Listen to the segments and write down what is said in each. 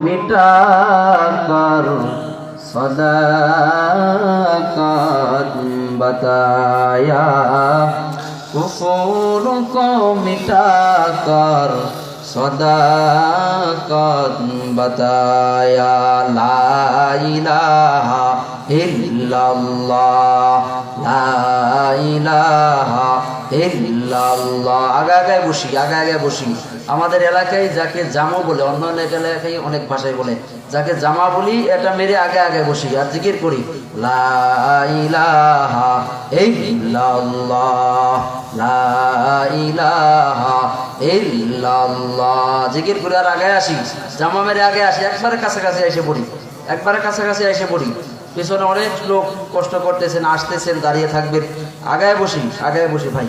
মিটা কর সদাকাত বতায়া। কুফুর কো মিটা কর সদাকাত বতায়া। লা ইলাহা ইল্লাল্লাহ, লা ইলাহা ইল্লাল্লাহ, আগে আগে বসি, আগে আগে বসি। আমাদের এলাকায় যাকে জামো বলে অন্য অনেক এলাকায় অনেক ভাষায় বলে, যাকে জামা বলি, এটা মেরে আগে আগে বসি আর জিকির করি। লা ইলাহা ইল্লাল্লাহ, লা ইলাহা ইল্লাল্লাহ। জিকির করে আর আগে আসি, জামা মেরে আগে আসি, একবারে কাছাকাছি এসে পড়ি, একবারে কাছাকাছি এসে পড়ি। পেছনে অনেক লোক কষ্ট করতেছেন, আসতেছেন, দাঁড়িয়ে থাকবেন। আগায় বসি আগায় বসি ভাই।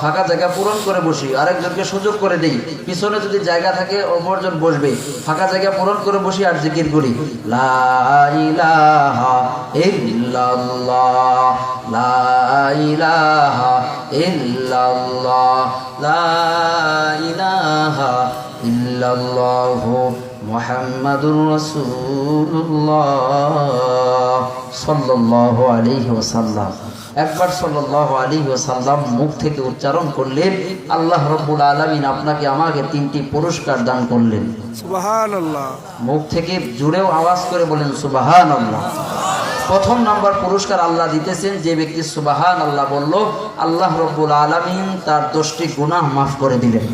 ফাঁকা জায়গা পূরণ করে বসি, আরেকজনকে সুযোগ করে দেই। পিছনে যদি জায়গা থাকে, অপরজন বসবে। ফাঁকা জায়গা পূরণ করে বসি আর জিকির করি। ওয়াসাল্লাম। একবার সাল্লাল্লাহু আলাইহি ওয়াসাল্লাম মুখ থেকে উচ্চারণ করলেন আল্লাহ রাব্বুল আলামিন আপনাকে আমাকে তিনটি পুরস্কার দান করলেন। মুখ থেকে জুড়েও আওয়াজ করে বলেন সুবহানাল্লাহ। প্রথম নাম্বার পুরস্কার আল্লাহ দিতেছেন যে ব্যক্তি সুবাহান আল্লাহ বলল আল্লাহ রব্বুল আলামিন তার দশটি গুনাহ মাফ করে দিলেন।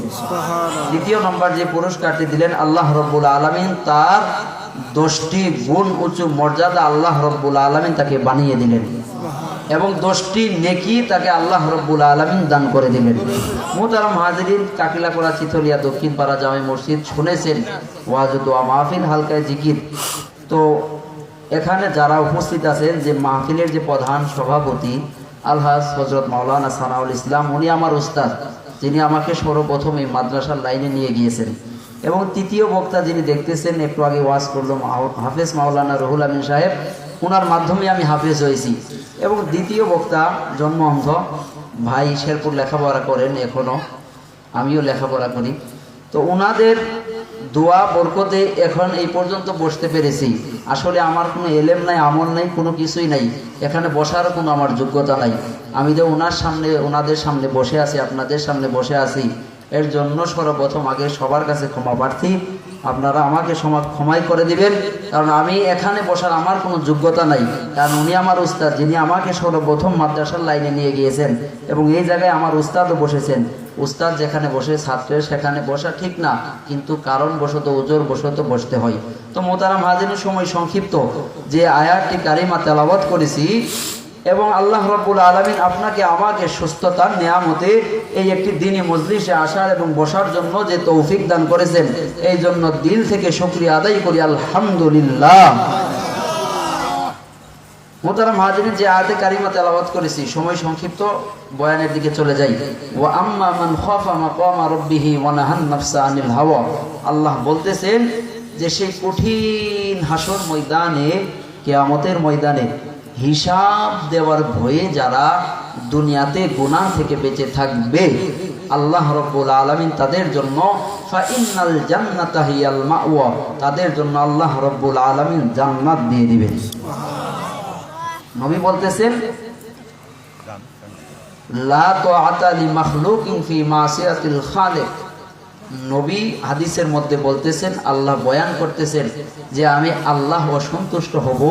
দ্বিতীয় নম্বর যে পুরস্কারটি দিলেন আল্লাহ রব্বুল আলমিন তার দশটি গুণ উঁচু মর্যাদা আল্লাহ রব্বুল আলমিন তাকে বানিয়ে দিলেন। এবং দশটি নেকি তাকে আল্লাহ রব্বুল আলমিন দান করে দিলেন মোতারাম হাজিরিন কাকিলাকোড়া চিথলিয়া দক্ষিণ পাড়া জামে মসজিদ শুনেছেন। ওয়াজ, দোয়া, মাহফিল, হালকায় জিকির। তো এখানে যারা উপস্থিত আছেন, যে মাহফিলের যে প্রধান সভাপতি, আলহাজ হজরত মাওলানা সানাউল ইসলাম, উনি আমার উস্তাদ, যিনি আমাকে সর্বপ্রথম এই মাদ্রাসার লাইনে নিয়ে গিয়েছেন। এবং তৃতীয় বক্তা যিনি দেখতেছেন, একটু আগে ওয়াজ করল হাফেজ মাওলানা রহুল আমিন সাহেব ওনার মাধ্যমে আমি হাফেজ হয়েছি। এবং দ্বিতীয় বক্তা জন্ম অন্ধ ভাই শেরপুর লেখাপড়া করেন এখনও আমিও লেখাপড়া করি। তো ওনাদের দোয়া, বরকতে এখন এই পর্যন্ত বসতে পেরেছি। আসলে আমার কোনো এলেম নাই, আমল নাই, কোনো কিছুই নাই। এখানে বসার কোনো আমার যোগ্যতা নাই। আমি যে ওনার সামনে ওনাদের সামনে বসে আছি, আপনাদের সামনে বসে আছি, এর জন্য সর্বপ্রথম আগে সবার কাছে ক্ষমা প্রার্থী। আপনারা আমাকে সমাজ ক্ষমাই করে দিবেন, কারণ আমি এখানে বসার আমার কোনো যোগ্যতা নাই। কারণ উনি আমার উস্তাদ, যিনি আমাকে সর্বপ্রথম মাদ্রাসার লাইনে নিয়ে গিয়েছেন এবং এই জায়গায় আমার উস্তাদও বসেছেন। উস্তাদ যেখানে বসে ছাত্রের সেখানে বসা ঠিক না, কিন্তু কারণ বশত ওজোর বশত বসতে হয়। তো মোতারাম হাজিনের সময় সংক্ষিপ্ত যে আয়াতটি কারিমা তেলাবত করেছি এবং আল্লাহ রব্বুল আলমিন আপনাকে আমাকে সুস্থতার নেয়ামতে এই একটি দিনই মজলিসে আসার এবং বসার জন্য যে তৌফিক দান করেছেন, এই জন্য দিল থেকে শুক্রিয়া আদায় করি, আলহামদুলিল্লাহ। মোতারাম হাজিরিন, যে আয়াতে কারিমা তেলাওয়াত করেছি, সময় সংক্ষিপ্ত বয়ানের দিকে চলে যাই। ও আম্মা মান খাফা মাকামা রাব্বিহি ওয়া আনিল হাওয়া। আল্লাহ বলতেছেন যে সেই কঠিন হাসর ময়দানে, কিয়ামতের ময়দানে হিসাব দেওয়ার ভয়ে যারা দুনিয়াতে গুনাহ থেকে বেঁচে থাকবে, আল্লাহ রব্বুল আলামিন তাদের জন্য তাদের জন্য আল্লাহ রব্বুল আলামিন জান্নাত দিয়ে দিবেন। নবী বলতেছেন নবী হাদিসের মধ্যে বলতেছেন, আল্লাহ বয়ান করতেছেন যে আমি আল্লাহ অসন্তুষ্ট হব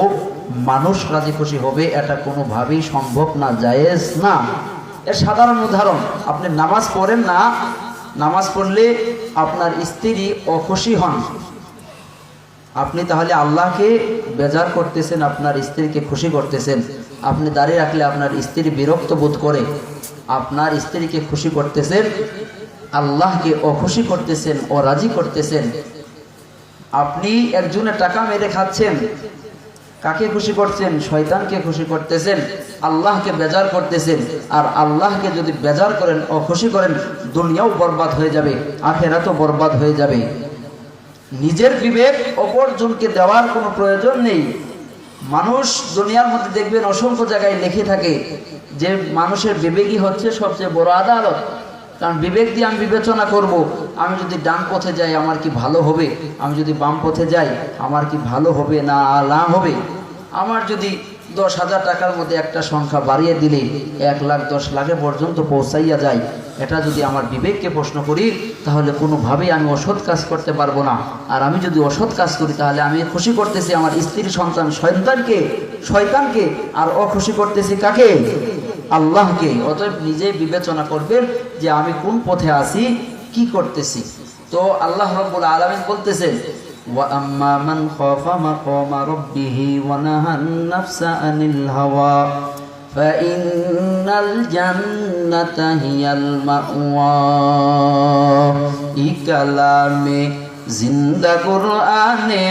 মানুষ রাজি খুশি হবে, এটা কোনোভাবেই সম্ভব না, জায়েজ না। এর সাধারণ উদাহরণ, আপনি নামাজ পড়েন না, নামাজ পড়লে আপনার স্ত্রী অখুশি হন। আপনি তাহলে আল্লাহকে বেজার করতেছেন, আপনার স্ত্রীকে খুশি করতেছেন। আপনি দাঁড়িয়ে রাখলে আপনার স্ত্রী বিরক্ত বোধ করে। আপনার স্ত্রীকে খুশি করতেছেন, আল্লাহকে অখুশি করতেছেন ও রাজি করতেছেন। আপনি একজনের টাকা মেরে খাচ্ছেন কাকে খুশি করছেন? শয়তানকে খুশি করতেছেন, আল্লাহকে বেজার করতেছেন, আর আল্লাহকে যদি বেজার করেন ও খুশি করেন, দুনিয়াও বরবাদ হয়ে যাবে, আখেরাতও বরবাদ হয়ে যাবে। নিজের বিবেক অপরজনকে দেওয়ার কোনো প্রয়োজন নেই। মানুষ দুনিয়ার মধ্যে দেখবেন অসংখ্য জায়গায় লেখে থাকে যে মানুষের বিবেকই হচ্ছে সবচেয়ে বড় আদালত। কারণ বিবেক দিয়ে আমি বিবেচনা করব, আমি যদি ডান পথে যাই, আমার কি ভালো হবে? আমি যদি বাম পথে যাই, আমার কি ভালো হবে না না হবে? আমার যদি দশ হাজার টাকার মধ্যে একটা সংখ্যা বাড়িয়ে দিলে, এক লাখ দশ লাখে পর্যন্ত পৌঁছাইয়া যায়, এটা যদি আমার বিবেককে প্রশ্ন করি, তাহলে কোনোভাবেই আমি অসৎ কাজ করতে পারব না। আর আমি যদি অসৎ কাজ করি, তাহলে আমি খুশি করতেছি আমার স্ত্রী সন্তান সন্তানকে শয়তানকে, আর অখুশি করতেছি কাকে? আল্লাহকে অতএব নিজে বিবেচনা করবেন যে আমি কোন পথে আছি কি করতেছি তো আল্লাহ রব্বুল আলমিন বলতেছেন وأما من خاف مقام ربه ونهى النفس عن الهوى فإن الجنة هي المأوى ই কালামে জিন্দা কোরআনে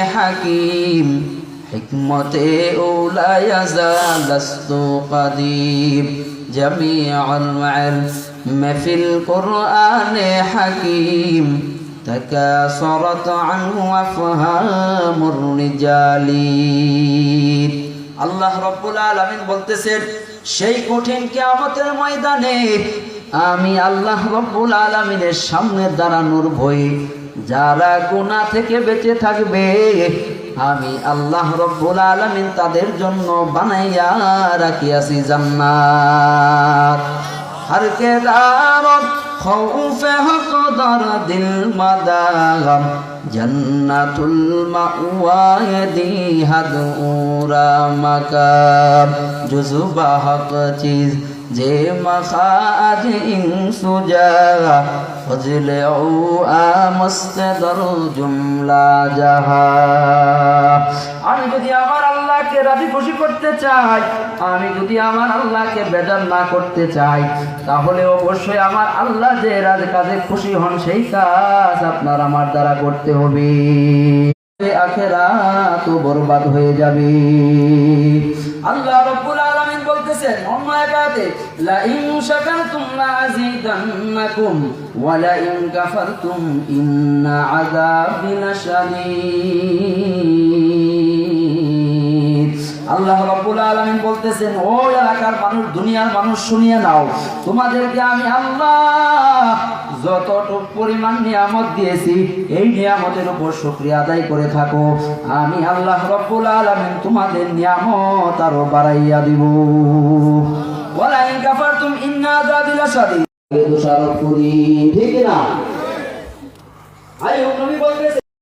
হাকিম হিকমতে উলায়া জালাস্তু কাদিম جميع العلم في القرآن حكيم تكاثرت عنه أفهام الرجال আল্লাহ রব্বুল আলামিন বলতেছেন সেই কঠিন কিয়ামতের ময়দানে আমি আল্লাহ রব্বুল আলামিনের সামনে দাঁড়ানোর ভয়ে যারা গুনাহ থেকে বেঁচে থাকবে আমি আল্লাহ রব্বুল আলমিন তাদের জন্য বানাইয়া রাখিয়াছি জান্নাত। ہر کے دارت خوف حق در دل مدار جنت المعوائے دی حد اورا مکار جزب حق যে মাখা ইংসু জাগা ফজলে ও আমস্তে দর জুমলা জাহা আমি যদি আমার রাজি খুশি করতে চাই আমি যদি আমার আল্লাহকে বেজার না করতে চাই, তাহলে অবশ্যই আমার আল্লাহ যে রাজ কাজে খুশি হন সেই কাজ আপনার আমার দ্বারা করতে হবে। আখেরা তো বরবাদ হয়ে যাবে। আল্লাহ রব্বুল বলতেছেন লা ইন ইন্না আল্লাহ রাব্বুল আলামিন বলতেছেন ও এলাকার মানুষ দুনিয়ার মানুষ শুনিয়ে নাও। তোমাদেরকে আমি আল্লাহ যতটুক পরিমাণ নিয়ামত দিয়েছি এই নিয়ামতের উপর শুকরিয়া আদায় করে থাকো। আমি আল্লাহ রব্বুল আলামিন তোমাদের নিয়ামত আরও বাড়াইয়া দিব। ওয়ালা ইন কাফারতুম ইন্না আযাবি লাশাদীদ। দোষারোপ করি ঠিক না আই নবী